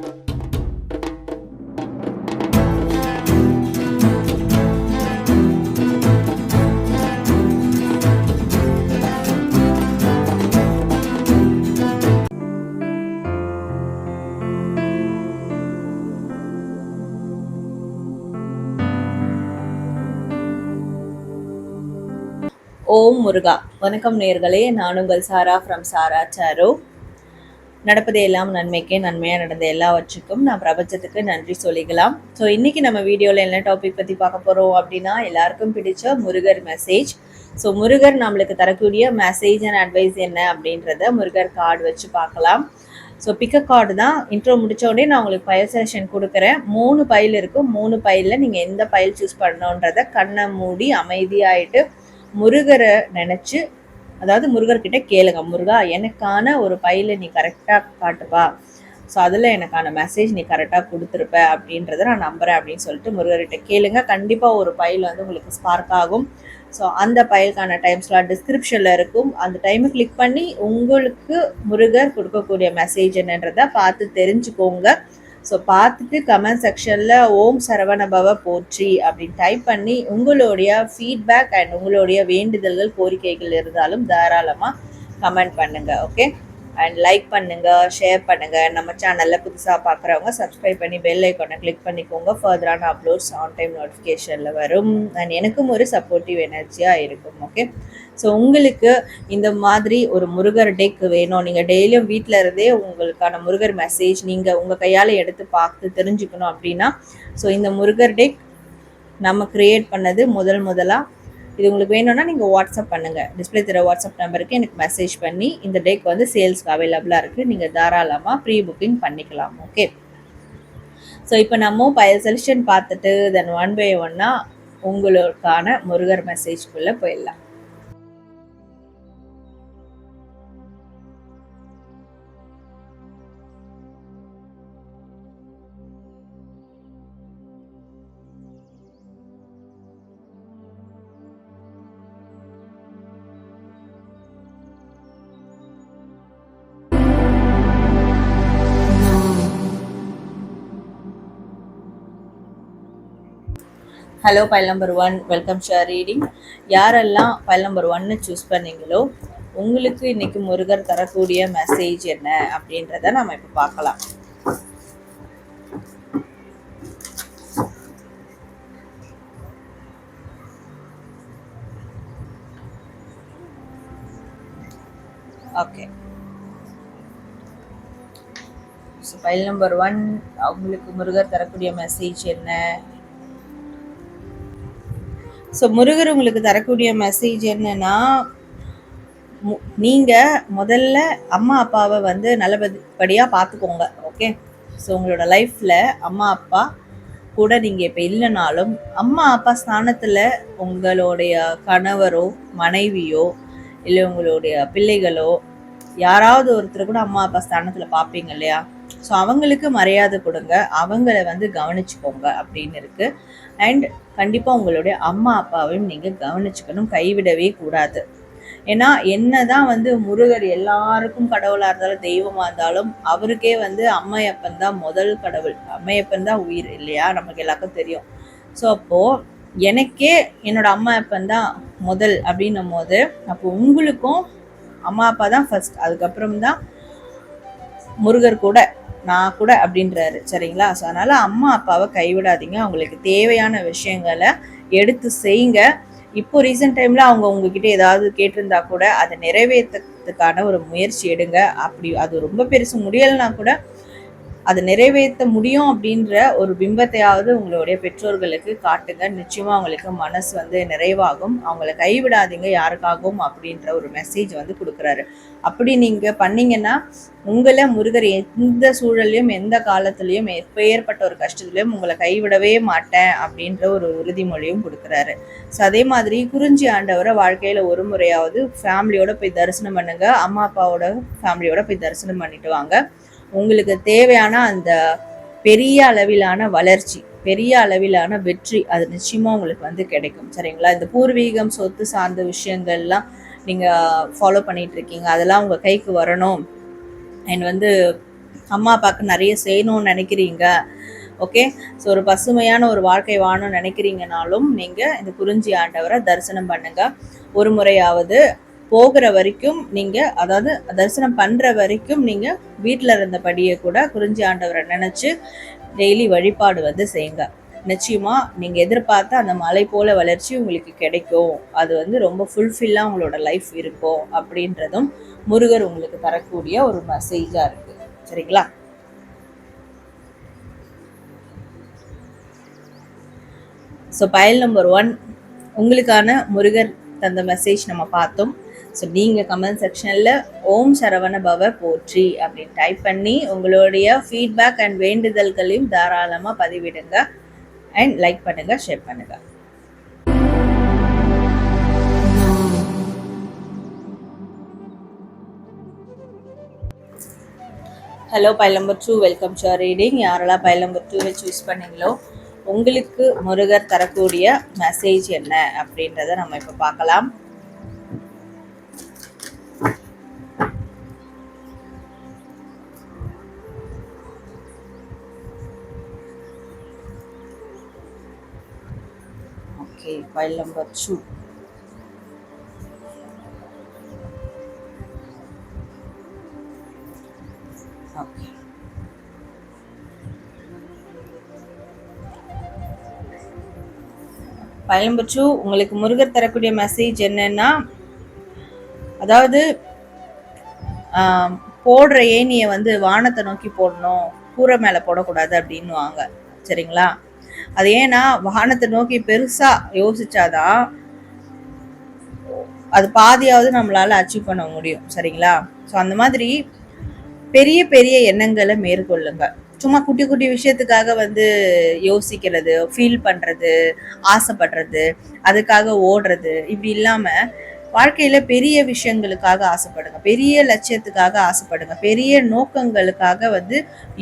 ஓம் முருகா. வணக்கம் நேர்களே. நான் உங்கள் சாரா ஃப்ரம் சாரா சாரோ. நடப்பது எல்லாம் நன்மைக்கே நன்மையாக நடந்த எல்லாவற்றுக்கும் நான் பிரபஞ்சத்துக்கு நன்றி சொல்லிக்கலாம். ஸோ இன்றைக்கி நம்ம வீடியோவில் என்ன டாபிக் பற்றி பார்க்க போகிறோம் அப்படின்னா எல்லாருக்கும் பிடிச்ச முருகர் மெசேஜ் ஸோ முருகர் நம்மளுக்கு தரக்கூடிய மெசேஜ் அண்ட் அட்வைஸ் என்ன அப்படின்றத முருகர் கார்டு வச்சு பார்க்கலாம். ஸோ பிக்க கார்டு தான். இன்ட்ரோ முடித்தோடனே நான் உங்களுக்கு பயல் செலெக்ஷன் கொடுக்குறேன். மூணு பயில் இருக்கும் மூணு பயிலில் நீங்கள் எந்த பயில் சூஸ் பண்ணணுன்றத கண்ணை மூடி அமைதியாயிட்டு முருகரை நினச்சி அதாவது முருகர்கிட்ட கேளுங்க முருகா எனக்கான ஒரு பையில நீ கரெக்டாக காட்டுப்பா. ஸோ அதில் எனக்கான மெசேஜ் நீ கரெக்டாக கொடுத்துருப்ப அப்படின்றத நான் நம்புகிறேன் அப்படின்னு சொல்லிட்டு முருகர்கிட்ட கேளுங்க. கண்டிப்பாக ஒரு பயில் வந்து உங்களுக்கு ஸ்பார்க் ஆகும். ஸோ அந்த பைலுக்கான டைம் ஸ்லாட் டிஸ்கிரிப்ஷனில் இருக்கும். அந்த டைமை கிளிக் பண்ணி உங்களுக்கு முருகர் கொடுக்கக்கூடிய மெசேஜ் என்னன்றதை பார்த்து தெரிஞ்சுக்கோங்க. ஸோ பார்த்துட்டு கமெண்ட் செக்ஷனில் ஓம் சரவணபவ போற்றி அப்படின்னு டைப் பண்ணி உங்களுடைய ஃபீட்பேக் அண்ட் உங்களுடைய வேண்டுதல்கள் கோரிக்கைகள் இருந்தாலும் தாராளமாக கமெண்ட் பண்ணுங்கள் ஓகே அண்ட் லைக் பண்ணுங்க ஷேர் பண்ணுங்க. நம்ம சேனல்ல புதுசாக பார்க்குறவங்க சப்ஸ்கிரைப் பண்ணி பெல் ஐக்கானை கிளிக் பண்ணிக்கோங்க. ஃபர்தரான அப்லோட்ஸ் ஆன் டைம் நோட்டிஃபிகேஷனில் வரும். அண்ட் எனக்கும் ஒரு சப்போர்ட்டிவ் எனர்ஜியாக இருக்கும் ஓகே ஸோ உங்களுக்கு இந்த மாதிரி ஒரு முருகர் டெக் வேணும். நீங்கள் டெய்லியும் வீட்டில் இருந்தே உங்களுக்கான முருகர் மெசேஜ் நீங்கள் உங்கள் கையால் எடுத்து பார்த்து தெரிஞ்சுக்கணும் அப்படின்னா ஸோ இந்த முருகர் டெக் நம்ம கிரியேட் பண்ணது முதல் முதலாக இது உங்களுக்கு வேணும்னா நீங்கள் வாட்ஸ்அப் பண்ணுங்கள் டிஸ்பிளே தர வாட்ஸ்அப் நம்பருக்கு எனக்கு மெசேஜ் பண்ணி இந்த டேக் வந்து சேல்ஸ்க்கு அவைலபிளாக இருக்குது நீங்கள் தாராளமாக ப்ரீ புக்கிங் பண்ணிக்கலாம் ஓகே ஸோ இப்போ நம்ம பயல் செலெக்ஷன் பார்த்துட்டு தென் ஒன் பை ஒன்னாக உங்களுக்கான முருகர் மெசேஜ்குள்ளே போயிடலாம். Hello file number one welcome share reading யாரெல்லாம் பைல் நம்பர் ஒன்னு சூஸ் பண்ணீங்களோ உங்களுக்கு இன்னைக்கு முருகர் தரக்கூடிய மெசேஜ் என்ன அப்படின்றத நம்ம இப்போ பார்க்கலாம். Okay so file number one அவங்களுக்கு முருகர் தரக்கூடிய மெசேஜ் என்ன? ஸோ முருகர் உங்களுக்கு தரக்கூடிய மெசேஜ் என்னன்னா மு- முதல்ல அம்மா அப்பாவை வந்து நல்லபடியாக பார்த்துக்கோங்க ஓகே ஸோ உங்களோட லைஃப்பில் அம்மா அப்பா கூட நீங்கள் இப்போ இல்லைனாலும் அம்மா அப்பா ஸ்தானத்தில் உங்களுடைய கணவரோ மனைவியோ இல்லை உங்களுடைய பிள்ளைகளோ யாராவது ஒருத்தர் கூட அம்மா அப்பா ஸ்தானத்தில் பார்ப்பீங்க இல்லையா? ஸோ அவங்களுக்கு மரியாதை கொடுங்க அவங்கள வந்து கவனிச்சுக்கோங்க அப்படின்னு இருக்குது அண்ட் கண்டிப்பாக உங்களுடைய அம்மா அப்பாவையும் நீங்கள் கவனிச்சுக்கணும். கைவிடவே கூடாது. ஏன்னா என்னதான் வந்து முருகர் எல்லாருக்கும் கடவுளாக இருந்தாலும் தெய்வமாக இருந்தாலும் அவருக்கே வந்து அம்மையப்பன் தான் முதல் கடவுள். அம்மையப்பன் தான் உயிர் இல்லையா? நமக்கு எல்லாருக்கும் தெரியும். ஸோ அப்போது எனக்கே என்னோட அம்மா அப்பன் தான் முதல் அப்படின்னும் போது அப்போ உங்களுக்கும் அம்மா அப்பா தான் ஃபர்ஸ்ட் அதுக்கப்புறம் தான் முருகர் கூட. நான் கூட அப்படின்றாரு சரிங்களா? ஸோ அதனால் அம்மா அப்பாவை கைவிடாதீங்க. அவங்களுக்கு தேவையான விஷயங்களை எடுத்து செய்யுங்க. இப்போ ரீசெண்ட் டைமில் அவங்க உங்ககிட்ட ஏதாவது கேட்டிருந்தா கூட அதை நிறைவேற்றத்துக்கான ஒரு முயற்சி எடுங்க. அப்படி அது ரொம்ப பெருசு. முடியலைன்னா கூட அதை நிறைவேற்ற முடியும் அப்படின்ற ஒரு பிம்பத்தையாவது உங்களுடைய பெற்றோர்களுக்கு காட்டுங்க. நிச்சயமா அவங்களுக்கு மனசு வந்து நிறைவாகும். அவங்கள கைவிடாதீங்க யாருக்காகவும் அப்படின்ற ஒரு மெசேஜ் வந்து கொடுக்குறாரு. அப்படி நீங்க பண்ணீங்கன்னா உங்களை முருகர் எந்த சூழல்லையும் எந்த காலத்துலேயும் எப்போ ஏற்பட்ட ஒரு கஷ்டத்துலயும் உங்களை கைவிடவே மாட்டேன் அப்படின்ற ஒரு உறுதிமொழியும் கொடுக்குறாரு. ஸோ அதே மாதிரி குறிஞ்சி ஆண்டவரை வாழ்க்கையில ஒரு முறையாவது ஃபேமிலியோட போய் தரிசனம் பண்ணுங்க. அம்மா அப்பாவோட ஃபேமிலியோட போய் தரிசனம் பண்ணிட்டு வாங்க. உங்களுக்கு தேவையான அந்த பெரிய அளவிலான வளர்ச்சி பெரிய அளவிலான வெற்றி அது நிச்சயமா உங்களுக்கு வந்து கிடைக்கும். சரிங்களா? இந்த பூர்வீகம் சொத்து சார்ந்த விஷயங்கள்லாம் நீங்க ஃபாலோ பண்ணிட்டு இருக்கீங்க. அதெல்லாம் உங்க கைக்கு வரணும். அண்ட் வந்து அம்மா அப்பாவுக்கு நிறைய செய்யணும்னு நினைக்கிறீங்க. ஓகே ஸோ ஒரு பசுமையான ஒரு வாழ்க்கை வாழணும்னு நினைக்கிறீங்கனாலும் நீங்கள் இந்த குறிஞ்சி ஆண்டவரை தரிசனம் பண்ணுங்க. ஒரு முறையாவது போகிற வரைக்கும் நீங்கள் அதாவது தரிசனம் பண்ணுற வரைக்கும் நீங்கள் வீட்டில் இருந்தபடியே கூட குறிஞ்சி ஆண்டவரை நினச்சி டெய்லி வழிபாடு வந்து செய்யுங்க. நிச்சயமாக நீங்கள் எதிர்பார்த்த அந்த மலை போல வளர்ச்சி உங்களுக்கு கிடைக்கும். அது வந்து ரொம்ப ஃபுல்ஃபில்லாக உங்களோட லைஃப் இருக்கும் அப்படின்றதும் முருகர் உங்களுக்கு தரக்கூடிய ஒரு மெசேஜாக இருக்குது சரிங்களா? ஸோ பயல் நம்பர் ஒன் உங்களுக்கான முருகர் தந்த மெசேஜ் நம்ம பார்த்தோம். ஸோ நீங்கள் கமெண்ட் செக்ஷனில் ஓம் சரவண பவ போற்றி அப்படின்னு டைப் பண்ணி உங்களுடைய ஃபீட்பேக் அண்ட் வேண்டுதல்களையும் தாராளமாக பதிவிடுங்க அண்ட் லைக் பண்ணுங்கள் ஷேர் பண்ணுங்கள் hello file number two welcome to reading யாரெல்லாம் பைல் நம்பர் டூவை சூஸ் பண்ணீங்களோ உங்களுக்கு முருகர் தரக்கூடிய மெசேஜ் என்ன அப்படின்றத நம்ம இப்போ பார்க்கலாம். Okay, ஃபைல் நம்பர் டூ உங்களுக்கு முருகர் தரக்கூடிய மெசேஜ் என்னன்னா அதாவது போடுற ஏனியை வந்து வானத்தை நோக்கி போடணும் கூரை மேலே போடக்கூடாது அப்படின்னுவாங்க. சரிங்களா? அது ஏன்னா வானத்தை நோக்கி பெருசா யோசிச்சாதான் அது பாதியாவது நம்மளால அச்சீவ் பண்ண முடியும். சரிங்களா? ஸோ அந்த மாதிரி பெரிய பெரிய எண்ணங்களை மேற்கொள்ளுங்க. சும்மா குட்டி குட்டி விஷயத்துக்காக வந்து யோசிக்கிறது ஃபீல் பண்றது ஆசைப்படுறது அதுக்காக ஓடுறது இப்படி இல்லாம வாழ்க்கையில் பெரிய விஷயங்களுக்காக ஆசைப்படுங்க. பெரிய லட்சியத்துக்காக ஆசைப்படுங்க. பெரிய நோக்கங்களுக்காக வந்து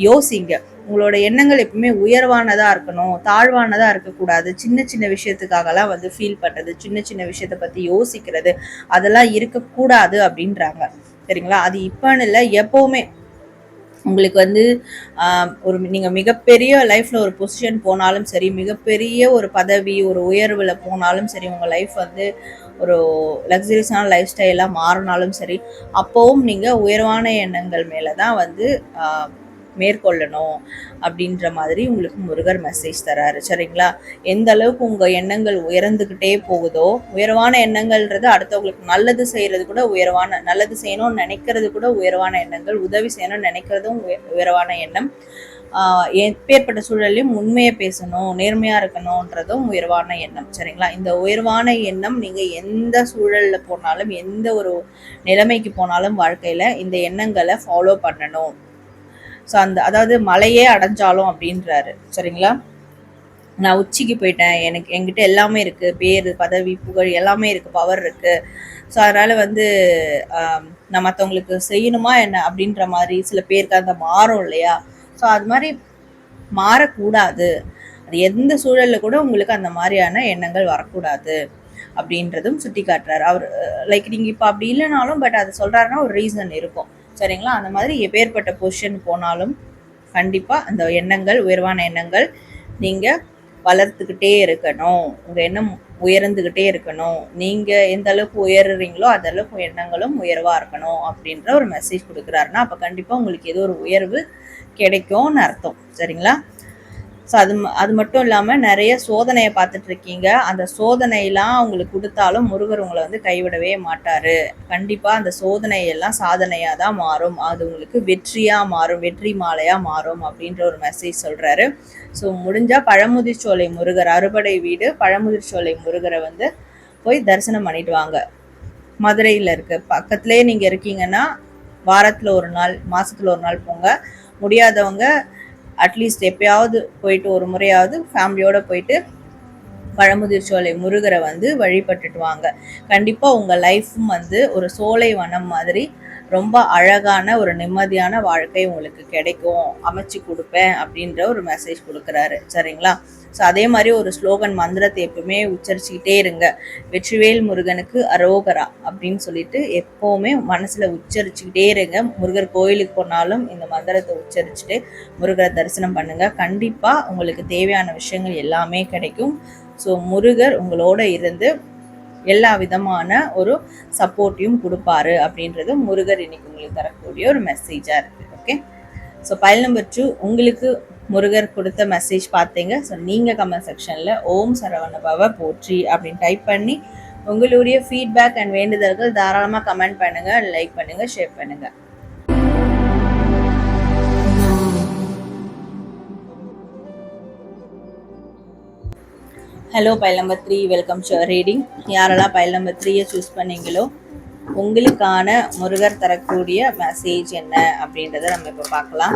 யோசிங்க. உங்களோட எண்ணங்கள் எப்பவுமே உயர்வானதாக இருக்கணும் தாழ்வானதாக இருக்கக்கூடாது. சின்ன சின்ன விஷயத்துக்காகலாம் வந்து ஃபீல் பண்ணுறது சின்ன சின்ன விஷயத்த பற்றி யோசிக்கிறது அதெல்லாம் இருக்கக்கூடாது அப்படின்றாங்க. சரிங்களா? அது இப்போன்னு இல்லை எப்போவுமே. உங்களுக்கு வந்து ஒரு நீங்கள் மிகப்பெரிய லைஃப்பில் ஒரு பொசிஷன் போனாலும் சரி மிகப்பெரிய ஒரு பதவி ஒரு உயர்வில் போனாலும் சரி உங்கள் லைஃப் வந்து ஒரு லக்ஸரியஸான லைஃப் ஸ்டைலாக மாறினாலும் சரி அப்போவும் நீங்கள் உயர்வான எண்ணங்கள் மேலே தான் வந்து மேற்கொள்ளணும் அப்படின்ற மாதிரி உங்களுக்கு முருகர் மெசேஜ் தராரு. சரிங்களா? எந்த அளவுக்கு உங்கள் எண்ணங்கள் உயர்ந்துக்கிட்டே போகுதோ உயர்வான எண்ணங்கள்ன்றது அடுத்தவங்களுக்கு நல்லது செய்கிறது கூட உயர்வான நல்லது செய்யணும்னு நினைக்கிறது கூட உயர்வான எண்ணங்கள் உதவி செய்யணும்னு நினைக்கிறதும் உயர்வான எண்ணம். எப்பேற்பட்ட சூழலையும் உண்மையை பேசணும் நேர்மையாக இருக்கணுன்றதும் உயர்வான எண்ணம். சரிங்களா? இந்த உயர்வான எண்ணம் நீங்கள் எந்த சூழலில் போனாலும் எந்த ஒரு நிலைமைக்கு போனாலும் வாழ்க்கையில் இந்த எண்ணங்களை ஃபாலோ பண்ணணும். ஸோ அந்த அதாவது மலையே அடைஞ்சாலும் அப்படின்றாரு. சரிங்களா? நான் உச்சிக்கு போயிட்டேன். எனக்கு என்கிட்ட எல்லாமே இருக்குது பேர் பதவி புகழ் எல்லாமே இருக்குது பவர் இருக்குது ஸோ அதனால் வந்து நான் மற்றவங்களுக்கு செய்யணுமா என்ன அப்படின்ற மாதிரி சில பேருக்கு அந்த மாறும் இல்லையா? ஸோ அது மாதிரி மாறக்கூடாது. அது எந்த சூழலில் கூட உங்களுக்கு அந்த மாதிரியான எண்ணங்கள் வரக்கூடாது அப்படின்றதும் சுட்டி காட்டுறாரு அவர் லைக் நீங்கள் இப்போ அப்படி இல்லைனாலும் பட் அது சொல்கிறாருன்னா ஒரு ரீசன் இருக்கும். சரிங்களா? அந்த மாதிரி எப்பேற்பட்ட பொசிஷன் போனாலும் கண்டிப்பாக அந்த எண்ணங்கள் உயர்வான எண்ணங்கள் நீங்கள் வளர்த்துக்கிட்டே இருக்கணும். உங்கள் எண்ணம் உயர்ந்துக்கிட்டே இருக்கணும். நீங்கள் எந்த அளவுக்கு உயர்றீங்களோ அந்த அளவுக்கு எண்ணங்களும் உயர்வாக இருக்கணும் அப்படின்ற ஒரு மெசேஜ் கொடுக்குறாருன்னா அப்போ கண்டிப்பாக உங்களுக்கு ஏதோ ஒரு உயர்வு கிடைக்கும்னு அர்த்தம். சரிங்களா? ஸோ அது ம- அது மட்டும் இல்லாமல் நிறைய சோதனையை பார்த்துட்டு இருக்கீங்க. அந்த சோதனையெல்லாம் உங்களுக்கு கொடுத்தாலும் முருகர் உங்களை வந்து கைவிடவே மாட்டார். கண்டிப்பாக அந்த சோதனையெல்லாம் சாதனையாக தான் மாறும். அது உங்களுக்கு வெற்றியாக மாறும் வெற்றி மாலையாக மாறும் அப்படின்ற ஒரு மெசேஜ் சொல்கிறாரு ஸோ முடிஞ்சால் பழமுதிர்ச்சோலை முருகர் அறுபடை வீடு பழமுதிர்ச்சோலை முருகரை வந்து போய் தரிசனம் பண்ணிட்டு வாங்க. மதுரையில் இருக்கு. பக்கத்துலேயே நீங்கள் இருக்கீங்கன்னா வாரத்தில் ஒரு நாள் மாதத்தில் ஒரு நாள் போங்க. முடியாதவங்க அட்லீஸ்ட் எப்பயாவது போயிட்டு ஒரு முறையாவது ஃபேமிலியோட போயிட்டு பழமுதிர் சோலை முருகரை வந்து வழிபட்டுட்டு வாங்க. கண்டிப்பாக உங்கள் லைஃப்பும் வந்து ஒரு சோலை வனம் மாதிரி ரொம்ப அழகான ஒரு நிம்மதியான வாழ்க்கை உங்களுக்கு கிடைக்கும். அமைச்சு கொடுப்பேன் அப்படின்ற ஒரு மெசேஜ் கொடுக்குறாரு. சரிங்களா? ஸோ அதே மாதிரி ஒரு ஸ்லோகன் மந்திரத்தை எப்பவுமே உச்சரிச்சுக்கிட்டே இருங்க. வெற்றிவேல் முருகனுக்கு அரோகரா அப்படின்னு சொல்லிட்டு எப்போவுமே மனசில் உச்சரிச்சுக்கிட்டே இருங்க. முருகர் கோயிலுக்கு போனாலும் இந்த மந்திரத்தை உச்சரிச்சுட்டு முருகரை தரிசனம் பண்ணுங்கள் கண்டிப்பாக உங்களுக்கு தேவையான விஷயங்கள் எல்லாமே கிடைக்கும். ஸோ முருகர் உங்களோட இருந்து எல்லா விதமான ஒரு சப்போர்ட்டையும் கொடுப்பாரு அப்படின்றது முருகர் இன்னைக்கு உங்களுக்கு தரக்கூடிய ஒரு மெசேஜாக இருக்குது okay so file number two உங்களுக்கு முருகர் கொடுத்த மெசேஜ் பார்த்தீங்க. ஸோ நீங்கள் கமெண்ட் செக்ஷனில் ஓம் சரவணபவ போற்றி அப்படின்னு டைப் பண்ணி உங்களுடைய ஃபீட்பேக் அண்ட் வேண்டுதல்கள் தாராளமாக கமெண்ட் பண்ணுங்கள் லைக் பண்ணுங்கள் ஷேர் பண்ணுங்கள் hello file number three welcome to reading யாரெல்லாம் பைல் நம்பர் த்ரீயை சூஸ் பண்ணீங்களோ உங்களுக்கான முருகர் தரக்கூடிய மெசேஜ் என்ன அப்படின்றத நம்ம இப்போ பார்க்கலாம்.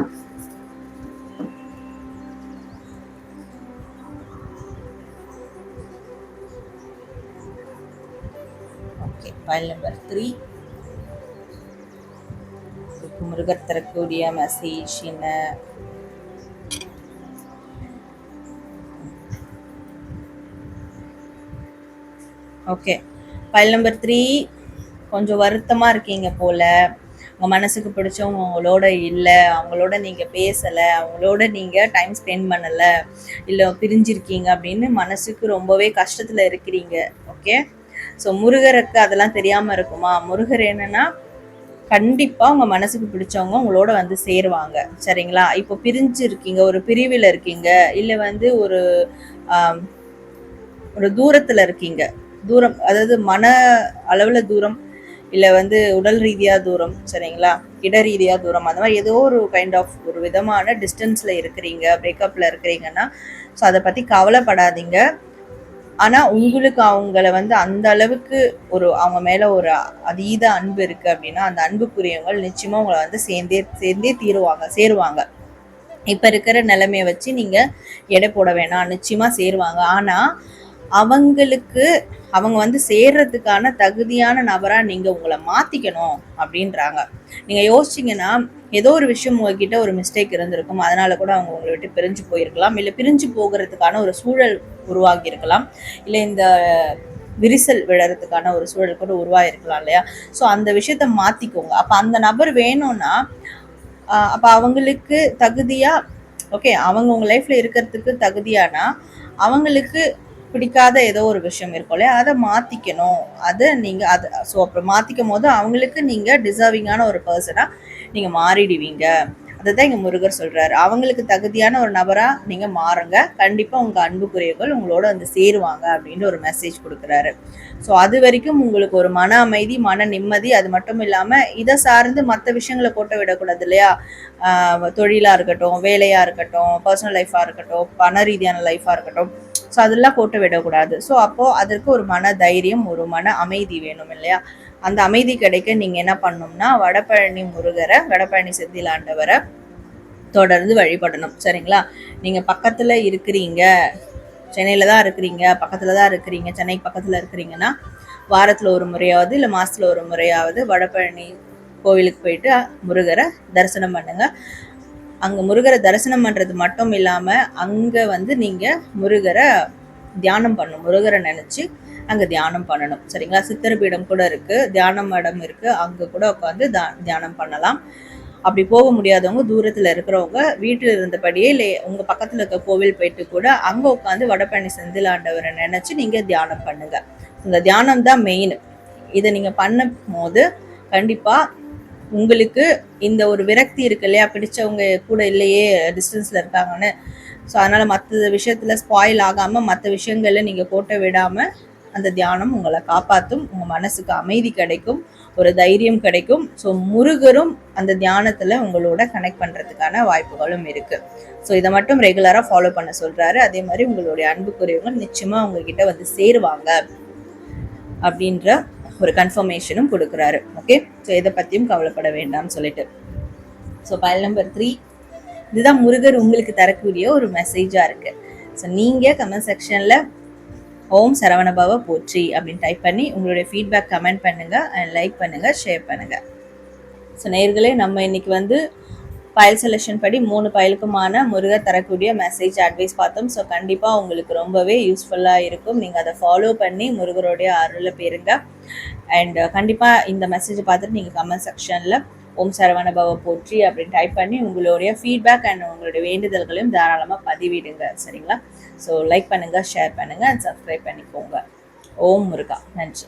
Okay file number three Murugar தரக்கூடிய மெசேஜ் என்ன? ஓகே ஃபைல் நம்பர் த்ரீ கொஞ்சம் வருத்தமாக இருக்கீங்க போல். உங்கள் மனசுக்கு பிடிச்சவங்க அவங்களோட இல்லை அவங்களோட நீங்கள் பேசலை அவங்களோட நீங்கள் டைம் ஸ்பெண்ட் பண்ணலை இல்லை பிரிஞ்சிருக்கீங்க அப்படின்னு மனசுக்கு ரொம்பவே கஷ்டத்தில் இருக்கிறீங்க. ஓகே ஸோ முருகருக்கு அதெல்லாம் தெரியாமல் இருக்குமா? முருகர் என்னன்னா கண்டிப்பாக உங்கள் மனசுக்கு பிடிச்சவங்க உங்களோட வந்து சேருவாங்க. சரிங்களா? இப்போ பிரிஞ்சு இருக்கீங்க ஒரு பிரிவில் இருக்கீங்க இல்லை வந்து ஒரு ஒரு தூரத்தில் இருக்கீங்க. தூரம் அதாவது மன அளவில் தூரம் இல்லை வந்து உடல் ரீதியாக தூரம் சரிங்களா? இட ரீதியாக தூரம் அந்த மாதிரி ஏதோ ஒரு கைண்ட் ஆஃப் ஒரு விதமான டிஸ்டன்ஸில் இருக்கிறீங்க பிரேக்கப்பில் இருக்கிறீங்கன்னா ஸோ அதை பற்றி கவலைப்படாதீங்க. ஆனால் உங்களுக்கு அவங்கள வந்து அந்த அளவுக்கு ஒரு அவங்க மேலே ஒரு அதீத அன்பு இருக்குது அப்படின்னா அந்த அன்புக்குரியவங்க நிச்சயமாக உங்களை வந்து சேர்ந்தே சேர்ந்தே தீருவாங்க சேருவாங்க. இப்போ இருக்கிற நிலைமையை வச்சு நீங்கள் எடை போட வேணாம் நிச்சயமாக சேருவாங்க. ஆனால் அவங்களுக்கு அவங்க வந்து சேர்றதுக்கான தகுதியான நபராக நீங்கள் உங்களை மாற்றிக்கணும் அப்படின்றாங்க. நீங்கள் யோசிச்சிங்கன்னா ஏதோ ஒரு விஷயம் உங்ககிட்ட ஒரு மிஸ்டேக் இருந்திருக்கும். அதனால கூட அவங்க உங்களை விட்டு பிரிஞ்சு போயிருக்கலாம். இல்லை பிரிஞ்சு போகிறதுக்கான ஒரு சூழல் உருவாகி இருக்கலாம். இல்லை இந்த விரிசல் விழறதுக்கான ஒரு சூழல் கூட உருவாகிருக்கலாம் இல்லையா? ஸோ அந்த விஷயத்த மாற்றிக்கோங்க அப்போ அந்த நபர் வேணும்னா அப்போ அவங்களுக்கு தகுதியாக ஓகே அவங்க உங்கள் லைஃப்பில் இருக்கிறதுக்கு தகுதியானா அவங்களுக்கு பிடிக்காத ஏதோ ஒரு விஷயம் இருக்கும் இல்லையா? அதை மாற்றிக்கணும் அதை நீங்கள் அதை ஸோ அப்புறம் மாற்றிக்கும் போது அவங்களுக்கு நீங்கள் டிசர்விங்கான ஒரு பர்சனாக நீங்கள் மாறிடுவீங்க. அதுதான் இங்கே முருகர் சொல்கிறாரு அவங்களுக்கு தகுதியான ஒரு நபராக நீங்கள் மாறுங்க. கண்டிப்பாக உங்கள் அன்புக்குரியவர்கள் உங்களோட வந்து சேருவாங்க அப்படின்ற ஒரு மெசேஜ் கொடுக்குறாரு. ஸோ அது வரைக்கும் உங்களுக்கு ஒரு மன அமைதி மன நிம்மதி அது மட்டும் இல்லாமல் இதை சார்ந்து மற்ற விஷயங்களை போட்ட விடக்கூடாது இல்லையா? தொழிலாக இருக்கட்டும் வேலையாக இருக்கட்டும் பர்சனல் லைஃபாக இருக்கட்டும் பண ரீதியான லைஃபாக இருக்கட்டும். ஸோ அதெல்லாம் போட்டு விடக்கூடாது. ஸோ அப்போது அதற்கு ஒரு மன தைரியம் ஒரு மன அமைதி வேணும் இல்லையா? அந்த அமைதி கிடைக்க நீங்கள் என்ன பண்ணணும்னா வடபழனி முருகரை வடபழனி செந்திலாண்டவரை தொடர்ந்து வழிபடணும். சரிங்களா? நீங்கள் பக்கத்தில் இருக்கிறீங்க சென்னையில் தான் இருக்கிறீங்க பக்கத்தில் தான் இருக்கிறீங்க சென்னை பக்கத்தில் இருக்கிறீங்கன்னா வாரத்தில் ஒரு முறையாவது இல்லை மாதத்தில் ஒரு முறையாவது வடபழனி கோவிலுக்கு போயிட்டு முருகரை தரிசனம் பண்ணுங்கள் அங்கே முருகரை தரிசனம் பண்ணுறது மட்டும் இல்லாமல் அங்கே வந்து நீங்கள் முருகரை தியானம் பண்ணணும். முருகரை நினச்சி அங்கே தியானம் பண்ணணும். சரிங்களா? சித்தர் பீடம் கூட இருக்குது தியானம் மடம் இருக்குது அங்கே கூட உட்காந்து தியானம் பண்ணலாம். அப்படி போக முடியாதவங்க தூரத்தில் இருக்கிறவங்க வீட்டில் இருந்தபடியே இல்லை உங்கள் பக்கத்தில் இருக்க கோவில் போயிட்டு கூட அங்கே உட்காந்து வடபழனி செந்திலாண்டவரை நினச்சி நீங்கள் தியானம் பண்ணுங்கள் இந்த தியானம் தான் மெயின் இதை நீங்கள் பண்ணும் போது கண்டிப்பாக உங்களுக்கு இந்த ஒரு விரக்தி இருக்கு இல்லையா? பிடிச்சவங்க கூட இல்லையே டிஸ்டன்ஸில் இருக்காங்கன்னு. ஸோ அதனால் மற்ற விஷயத்தில் ஸ்பாயில் ஆகாமல் மற்ற விஷயங்களில் நீங்கள் போட்ட விடாமல் அந்த தியானம் உங்களை காப்பாற்றும் உங்கள் மனசுக்கு அமைதி கிடைக்கும் ஒரு தைரியம் கிடைக்கும். ஸோ முருகரும் அந்த தியானத்தில் உங்களோட கனெக்ட் பண்ணுறதுக்கான வாய்ப்புகளும் இருக்குது ஸோ இதை மட்டும் ரெகுலராக ஃபாலோ பண்ண சொல்கிறாரு அதே மாதிரி உங்களுடைய அன்புக்குரியவங்க நிச்சயமாக உங்ககிட்ட வந்து சேருவாங்க அப்படின்ற ஒரு கன்ஃபர்மேஷனும் கொடுக்குறாரு. ஓகே ஸோ இதை பற்றியும் கவலைப்பட வேண்டாம்னு சொல்லிட்டு. ஸோ பயல் நம்பர் த்ரீ இதுதான் முருகர் உங்களுக்கு தரக்கூடிய ஒரு மெசேஜாக இருக்குது ஸோ நீங்கள் கமெண்ட் செக்ஷனில் ஓம் சரவணபாவ போற்றி அப்படின்னு டைப் பண்ணி உங்களுடைய ஃபீட்பேக் கமெண்ட் பண்ணுங்கள் அண்ட் லைக் பண்ணுங்கள் ஷேர் பண்ணுங்கள் ஸோ நேர்களே நம்ம இன்னைக்கு வந்து பயல் செலெக்ஷன் படி மூணு பயலுக்குமான முருகர் தரக்கூடிய மெசேஜ் அட்வைஸ் பார்த்தோம். ஸோ கண்டிப்பாக உங்களுக்கு ரொம்பவே யூஸ்ஃபுல்லாக இருக்கும். நீங்கள் அதை ஃபாலோ பண்ணி முருகருடைய அருளை பெறுங்க. அண்ட் கண்டிப்பாக இந்த மெசேஜை பார்த்துட்டு நீங்கள் கமெண்ட் செக்ஷனில் ஓம் சரவண பவ போற்றி அப்படின்னு டைப் பண்ணி உங்களுடைய ஃபீட்பேக் அண்ட் உங்களுடைய வேண்டுதல்களையும் தாராளமாக பதிவிடுங்க. சரிங்களா? ஸோ லைக் பண்ணுங்கள் ஷேர் பண்ணுங்கள் அண்ட் சப்ஸ்கிரைப் பண்ணிக்கோங்க. ஓம் முருகா. நன்றி.